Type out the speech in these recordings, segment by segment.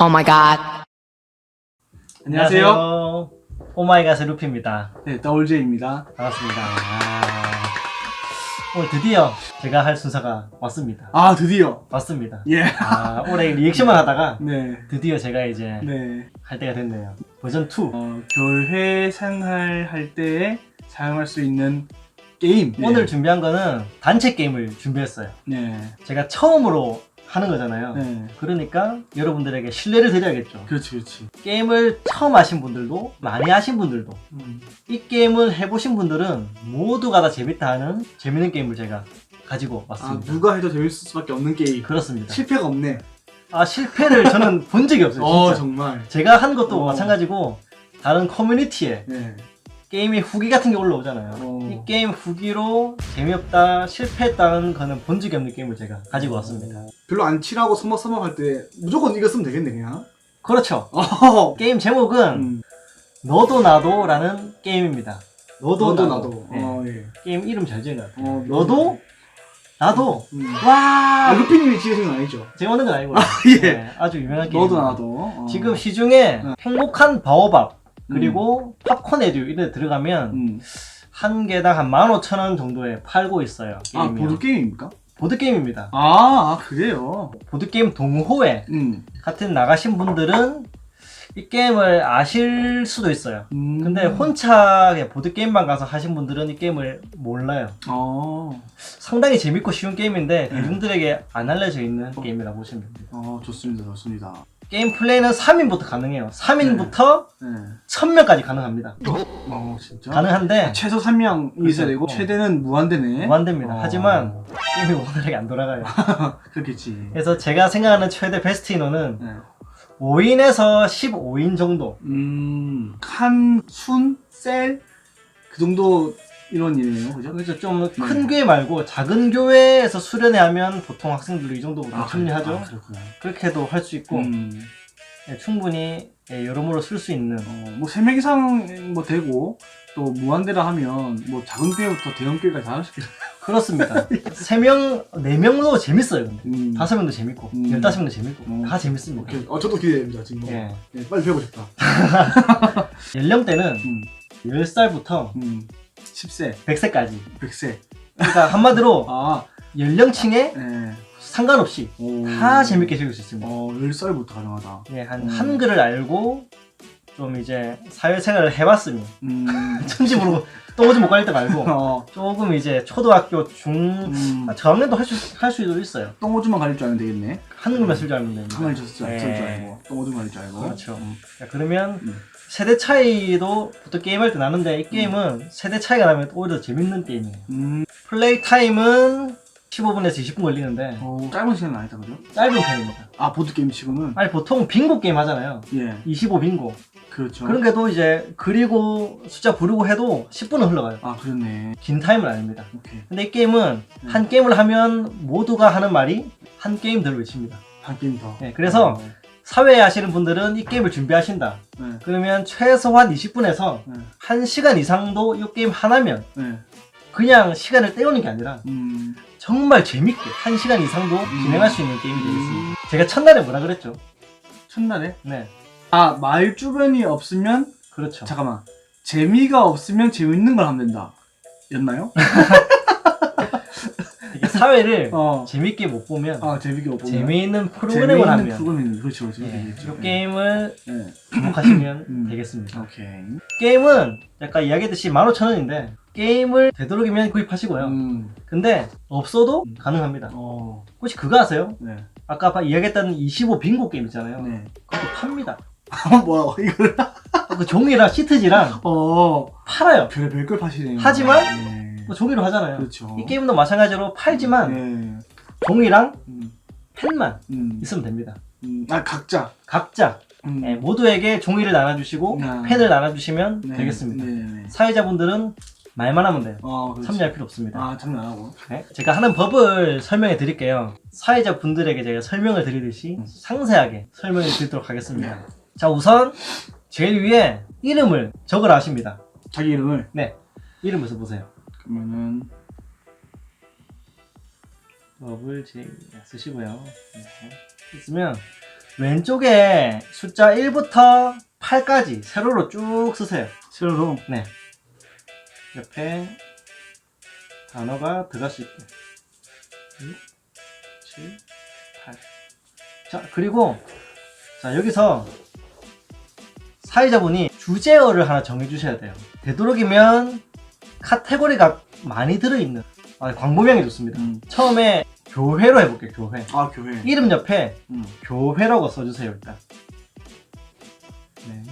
Oh my god. 안녕하세요. 오마이갓의 루피입니다. 네, 더울제입니다. 반갑습니다. 아, 오늘 드디어 제가 할 순서가 왔습니다. 아, 드디어. 왔습니다. 예. 아, 올해 리액션만 하다가 네. 드디어 제가 이제 네. 할 때가 됐네요. 버전 2. 어, 교회 생활 할 때 사용할 수 있는 게임. 네. 오늘 준비한 거는 단체 게임을 준비했어요. 네. 제가 처음으로 하는 거잖아요. 네. 그러니까 여러분들에게 신뢰를 드려야겠죠. 그렇지, 그렇지. 게임을 처음 하신 분들도 많이 하신 분들도 음. 이 게임을 해보신 분들은 모두가 다 재밌다 하는 재밌는 게임을 제가 가지고 아, 왔습니다. 누가 해도 재밌을 수밖에 없는 게임. 그렇습니다. 실패가 없네. 아 실패를 저는 본 적이 없어요. 어, 진짜. 정말. 제가 한 것도 어. 마찬가지고 다른 커뮤니티에 네. 게임의 후기 같은 게 올라오잖아요. 어. 이 게임 후기로 재미없다, 실패했다는 거는 본 적이 없는 게임을 제가 가지고 왔습니다. 별로 안 친하고 서먹서먹할 때 무조건 이거 쓰면 되겠네, 그냥. 그렇죠. 어. 게임 제목은 음. 너도 나도라는 게임입니다. 너도, 너도 나도. 나도. 네. 어, 예. 게임 이름 잘 지은 것 같아요. 어, 너도 나도. 음. 와. 아, 루피님이 지으신 건 아니죠? 제가 만든 건 아니고. 예. 네, 아주 유명한 게임. 너도 나도. 어. 지금 시중에 네. 행복한 바오밥 그리고 팝콘 에듀 이런 데 들어가면 음. 한 개당 한 15,000원 정도에 팔고 있어요. 아, 게임이요. 보드 게임입니까? 보드 게임입니다. 아, 아, 그래요? 보드 게임 동호회 음. 같은 나가신 분들은 이 게임을 아실 수도 있어요. 음. 근데 혼자 보드 게임만 가서 하신 분들은 이 게임을 몰라요. 어, 상당히 재밌고 쉬운 게임인데 네. 대중들에게 안 알려져 있는 게임이라고 보시면 됩니다. 어, 좋습니다, 좋습니다. 게임 플레이는 3인부터 가능해요. 3인부터 네. 1000명까지 가능합니다. 어, 진짜? 가능한데 최소 3명이 있어야 되고, 어. 최대는 무한대네. 무한대입니다. 어. 하지만 게임이 원활하게 안 돌아가요. 그렇겠지. 그래서 제가 생각하는 최대 베스트 인원은 네. 5인에서 15인 정도. 음, 한, 순, 셀, 그 정도 인원이네요, 그죠? 그렇죠. 좀 네. 큰 교회 말고 작은 교회에서 수련회 하면 보통 학생들이 이 정도부터 아, 참여하죠. 아, 그렇구나. 그렇게 해도 할 수 있고 음, 예, 충분히 예, 여러모로 쓸 수 있는 어, 뭐, 3명 이상 뭐 되고, 또 무한대라 하면, 뭐, 작은 교회부터 대형 교회까지 다 할 수 있겠다. 그렇습니다. 3명, 4명도 재밌어요. 근데. 음. 5명도 재밌고 음. 15명도 재밌고 음. 다 재밌습니다. 오케이. 어, 저도 기대됩니다, 지금. 예. 예, 빨리 배우고 싶다. 연령대는 음, 10살부터 음. 10세, 100세까지. 100세. 그러니까 한마디로 아, 연령층에 예. 상관없이 오. 다 재밌게 즐길 수 있습니다. 어, 10살부터 가능하다. 예, 한 음. 한글을 알고 좀 이제 사회생활을 해봤으면 음. 천지 모르고 똥오지 못 갈 때 말고 어, 조금 이제 초등학교 중 음. 아, 저학년도 할 수 할 수도 있어요. 똥오줌만 가릴 줄 알면 되겠네. 한글만 쓸줄 알면 됩니다. 가만히 줬을 줄, 예. 쓸줄 알고. 똥오줌 가릴 줄 알고. 그렇죠. 음. 자, 그러면 음. 세대 차이도 보통 게임할 때 나는데 이 게임은 세대 차이가 나면 오히려 더 재밌는 게임이에요. 음. 플레이 타임은 15분에서 20분 걸리는데 어, 짧은 시간 아니다, 그죠? 짧은 편입니다. 아, 보드 게임 치고는? 아니 보통 빙고 게임 하잖아요. 예. 25 빙고. 그렇죠. 그런 게도 이제 그리고 숫자 부르고 해도 10분은 흘러가요. 아, 그렇네. 긴 타임은 아닙니다. 오케이. 근데 이 게임은 음. 한 게임을 하면 모두가 하는 말이 한 게임 덜 외칩니다. 한 게임 더. 네, 그래서 어, 사회에 하시는 분들은 이 게임을 준비하신다. 네. 그러면 최소한 20분에서 네. 1시간 이상도 이 게임 하나면 네. 그냥 시간을 때우는 게 아니라 음. 정말 재밌게 1시간 이상도 음. 진행할 수 있는 게임이 되겠습니다. 음. 제가 첫날에 뭐라 그랬죠? 첫날에? 네, 아, 말 주변이 없으면, 그렇죠. 잠깐만. 재미가 없으면 재밌는 걸 하면 된다. 였나요? 이게 사회를 어. 재밌게 못 보면 아, 못 보면. 재미있는 프로그램을 하면 프로그램이 그렇죠, 그렇죠. 예, 그렇죠. 이 게임을 네. 접목하시면 음. 되겠습니다. 오케이. 게임은 약간 이야기했듯이 15,000원인데 게임을 되도록이면 구입하시고요. 음. 근데 없어도 가능합니다. 어. 혹시 그거 아세요? 네. 아까 봐- 이야기했던 25 빙고 게임 있잖아요. 네. 그것도 팝니다. 뭐라고, 이걸. 그 종이랑 시트지랑 어. 팔아요. 별, 별걸 파시네요. 하지만 네. 뭐 종이로 하잖아요. 그렇죠. 이 게임도 마찬가지로 팔지만 네. 종이랑 음. 펜만 음. 있으면 됩니다. 음. 아, 각자. 각자 음. 예, 모두에게 종이를 나눠주시고 아. 펜을 나눠주시면 네. 되겠습니다. 네, 네. 사회자분들은 말만 하면 돼요. 어, 그렇지. 참여할 필요 없습니다. 아, 참여 안 하고. 네, 제가 하는 법을 설명해 드릴게요. 사회자 분들에게 제가 설명을 드리듯이 음. 상세하게 설명을 드리도록 하겠습니다. 네. 자, 우선 제일 위에 이름을 적으라 하십니다. 자기 이름을. 네. 이름을 써보세요. 그러면은, 더블 J 쓰시고요. 네. 있으면 왼쪽에 숫자 1부터 8까지 세로로 쭉 쓰세요. 세로로. 네. 옆에 단어가 들어갈 수 있게. 6, 7, 8. 자, 그리고, 자, 여기서 사회자분이 주제어를 하나 정해주셔야 돼요. 되도록이면 카테고리가 많이 들어있는, 아, 광고명이 좋습니다. 음. 처음에 교회로 해볼게요, 교회. 아, 교회. 이름 옆에 음. 교회라고 써주세요 일단 네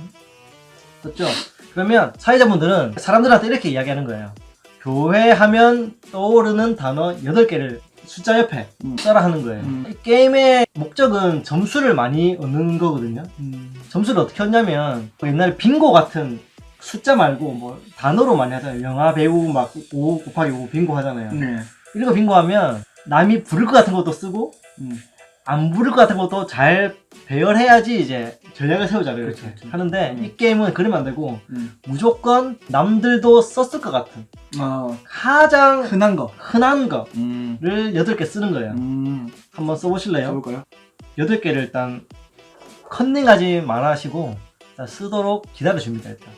됐죠? 그러면 사회자분들은 사람들한테 이렇게 이야기하는 거예요 교회 하면 떠오르는 단어 8개를 숫자 옆에 음. 써라 하는 거예요 음. 이 게임의 목적은 점수를 많이 얻는 거거든요 음. 점수를 어떻게 얻냐면 옛날에 빙고 같은 숫자 말고 뭐 단어로 많이 하잖아요 영화 배우 막 5 곱하기 5 빙고 하잖아요 네. 이런 거 빙고 하면 남이 부를 것 같은 것도 쓰고 음. 안 부를 것 같은 것도 잘 배열해야지 이제 전략을 세우자고 이렇게 그치, 그치. 하는데 음. 이 게임은 그러면 안 되고 음. 무조건 남들도 썼을 것 같은 아, 가장 흔한 거. 흔한 거를 음. 8개 쓰는 거예요 음. 한번 써보실래요? 해볼까요? 8개를 일단 컨닝하지 말아하시고 일단 쓰도록 기다려줍니다 일단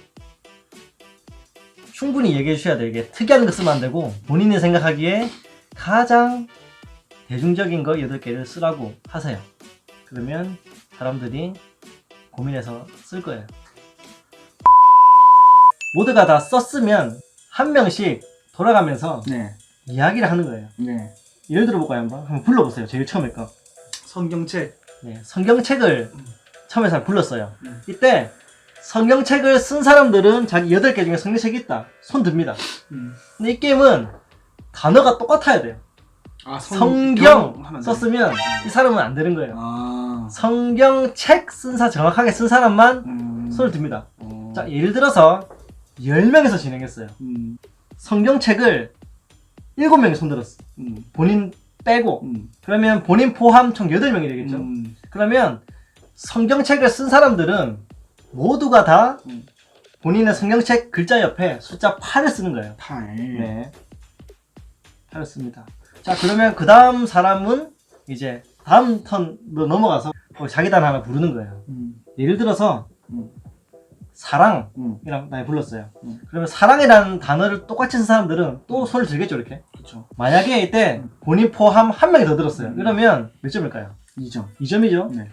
충분히 얘기해 주셔야 돼요 이게 특이한 거 쓰면 안 되고 본인이 생각하기에 가장 대중적인 거 8개를 쓰라고 하세요 그러면 사람들이 고민해서 쓸 거예요 모두가 다 썼으면 한 명씩 돌아가면서 네. 이야기를 하는 거예요 네. 예를 들어볼까요 한번? 한번 불러보세요 제일 처음에 거 성경책. 네, 성경책을 처음에 잘 불렀어요. 음. 이때 성경책을 쓴 사람들은 자기 8개 중에 성경책이 있다. 손 듭니다. 음. 근데 이 게임은 단어가 똑같아야 돼요. 아, 성경 하면 안 돼. 썼으면 이 사람은 안 되는 거예요. 아. 성경책 쓴 사, 정확하게 쓴 사람만 음. 손을 듭니다. 어. 자, 예를 들어서 10명에서 진행했어요. 음. 성경책을 7명이 손들었어. 음. 본인 빼고. 음. 그러면 본인 포함 총 8명이 되겠죠. 음. 그러면 성경책을 쓴 사람들은 모두가 다 음. 본인의 성경책 글자 옆에 숫자 8을 쓰는 거예요. 타임. 네. 8을 씁니다. 자, 그러면 그 다음 사람은 이제 다음 턴으로 넘어가서 뭐 자기 단 하나 부르는 거예요. 음. 예를 들어서 음. 사랑이라고 음. 나 불렀어요. 음. 그러면 사랑이라는 단어를 똑같이 쓴 사람들은 또 손을 들겠죠, 이렇게. 그렇죠. 만약에 이때 본인 포함 한 명이 더 들었어요. 음. 그러면 몇 점일까요? 2점. 2점이죠? 네.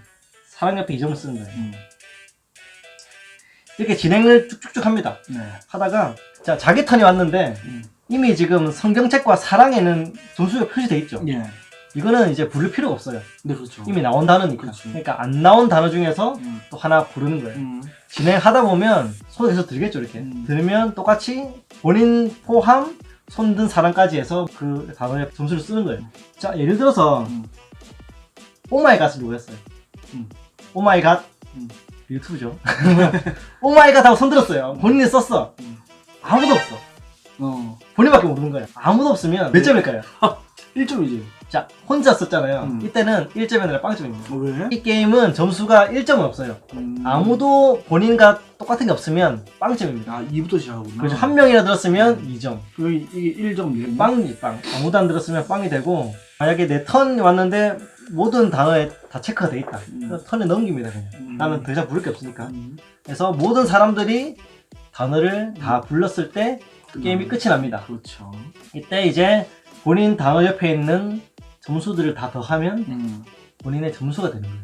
사랑 옆에 2점을 쓰는 거예요. 음. 이렇게 진행을 쭉쭉쭉 합니다. 네. 하다가 자 자기 턴이 왔는데 음. 이미 지금 성경책과 사랑에는 점수가 표시돼 있죠. 예. 이거는 이제 부를 필요가 없어요. 네, 그렇죠. 이미 나온 단어니까. 그렇지. 그러니까 안 나온 단어 중에서 음. 또 하나 부르는 거예요. 음. 진행하다 보면 손에 계속 들겠죠 이렇게. 음. 들으면 똑같이 본인 포함 손든 사람까지 해서 그 단어에 점수를 쓰는 거예요. 자 예를 들어서 음. 오마이갓을 누구 했어요? 음. 오마이갓 음. 유튜브죠. 오마이갓 하고 손들었어요. 본인이 썼어. 음. 아무도 없어. 어. 본인밖에 모르는 거예요. 아무도 없으면 몇 점일까요? 1점이지. 자, 혼자 썼잖아요. 음. 이때는 1점이 아니라 빵점입니다. 어, 왜? 이 게임은 점수가 1점은 없어요. 음. 아무도 본인과 똑같은 게 없으면 빵점입니다. 아, 2부터 시작하구나. 그래서 한 명이나 들었으면 2점. 그 이게 1점 빵이 빵. 아무도 안 들었으면 빵이 되고 만약에 내 턴 왔는데 모든 단어에 다 체크가 돼 있다. 음. 턴에 넘깁니다 그냥. 음. 나는 더 이상 부를 게 없으니까. 음. 그래서 모든 사람들이 단어를 다 불렀을 때 게임이 끝이 납니다. 그렇죠. 이때 이제 본인 단어 옆에 있는 점수들을 다 더하면 음. 본인의 점수가 되는 거예요.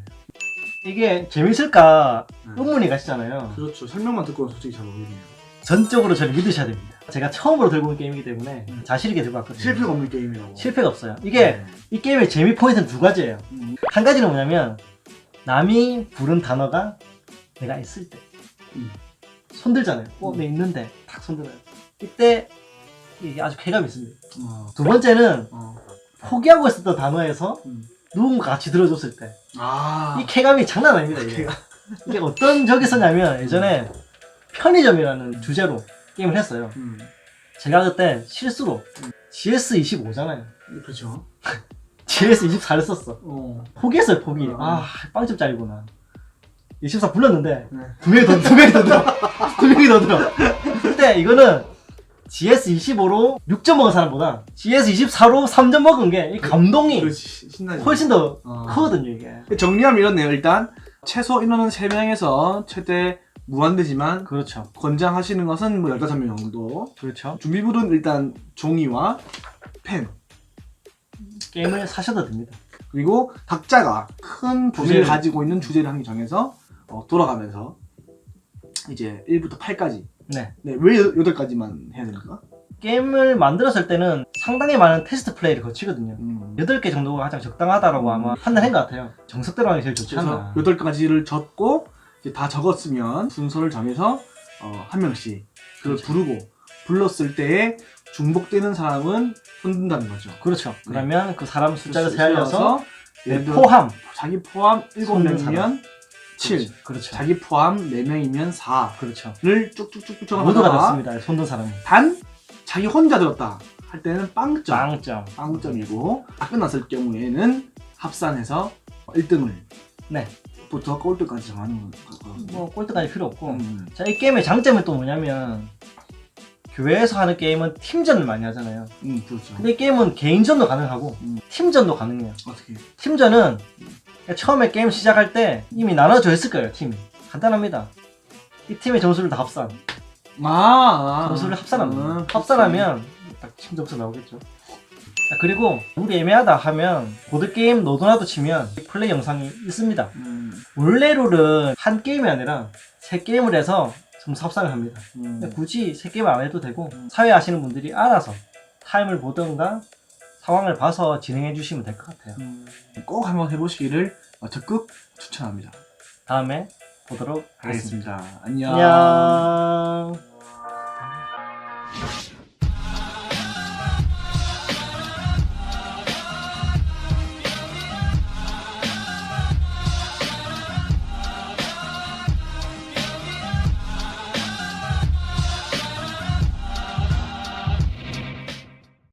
이게 재밌을까 음. 의문이 가시잖아요. 그렇죠. 설명만 듣고는 솔직히 잘 모르겠네요. 전적으로 저를 믿으셔야 됩니다. 제가 처음으로 들고 온 게임이기 때문에 자신 있게 들고 왔거든요. 실패가 없는 게임이라고. 실패가 없어요. 이게 네. 이 게임의 재미 포인트는 두 가지예요. 음. 한 가지는 뭐냐면 남이 부른 단어가 내가 있을 때 음. 손들잖아요. 어, 음. 내 있는데 탁 손들어요. 이때 이게 아주 쾌감이 있습니다. 어. 두 번째는 어. 포기하고 있었던 단어에서 음. 누군가 같이 들어줬을 때 아. 이 쾌감이 장난 아닙니다. 이게, 이게 어떤 적이 있었냐면 예전에 편의점이라는 주제로 게임을 했어요. 음. 제가 그때 실수로 GS25잖아요. 그렇죠. GS24를 썼어. 어. 포기했어요, 포기. 어. 아, 빵점짜리구나. 24 불렀는데 네. 두 명이 더, 두 명이 더 들어. 두 명이 더 들어. 그때 이거는 GS25로 6점 먹은 사람보다 GS24로 3점 먹은 게 이 감동이 그렇지 신나지. 훨씬 더 어. 크거든요 이게. 정리하면 이렇네요. 일단 최소 인원은 3명에서 최대 무한대지만 그렇죠. 권장하시는 것은 뭐 15명 정도. 그렇죠. 준비물은 일단 종이와 펜 게임을 사셔도 됩니다. 그리고 각자가 큰 주제를. 가지고 있는 주제를 한 개 정해서 어, 돌아가면서 이제 1부터 8까지 네. 네, 왜 8까지만 해야 됩니까? 게임을 만들었을 때는 상당히 많은 테스트 플레이를 거치거든요. 음. 8개 정도가 가장 적당하다라고 아마 판단한 것 같아요. 정석대로 하는 게 제일 좋지 그래서 않나. 8가지를 적고 이제 다 적었으면 순서를 정해서 어, 한 명씩 그걸 그렇죠. 부르고 불렀을 때에 중복되는 사람은 손든다는 거죠. 그렇죠. 그러면 그 사람 숫자를 수- 세알려서 예를 들어 포함. 자기 포함 손든 7명이면 7, 그렇죠. 자기 포함 4명이면 4를 그렇죠. 쭉쭉쭉쭉 모두가 됐습니다. 손든 사람이. 단 자기 혼자 들었다 할 때는 빵점 빵점. 빵점이고 다 끝났을 경우에는 합산해서 1등을 네. 부터 꼴등까지 정하는 거거든요. 뭐 꼴등까지 필요 없고. 음. 자, 이 게임의 장점은 또 뭐냐면 교회에서 하는 게임은 팀전을 많이 하잖아요. 음, 그렇죠. 근데 이 게임은 개인전도 가능하고 음. 팀전도 가능해요. 어떻게? 팀전은 처음에 게임 시작할 때 이미 나눠져 있을 거예요, 팀이. 간단합니다. 이 팀의 점수를 다 합산. 아, 아. 점수를 합산합니다. 음, 합산하면 딱 팀 점수 나오겠죠. 자, 그리고 우리 애매하다 하면 보드게임 노도나도 치면 플레이 영상이 있습니다. 음, 원래 룰은 한 게임이 아니라 세 게임을 해서 점수 합산을 합니다. 음. 굳이 세 게임을 안 해도 되고 사회 하시는 분들이 알아서 타임을 보던가 상황을 봐서 진행해 주시면 될 것 같아요. 음, 꼭 한번 해보시기를 어, 적극 추천합니다. 다음에 보도록 하겠습니다. 알겠습니다. 안녕. 안녕.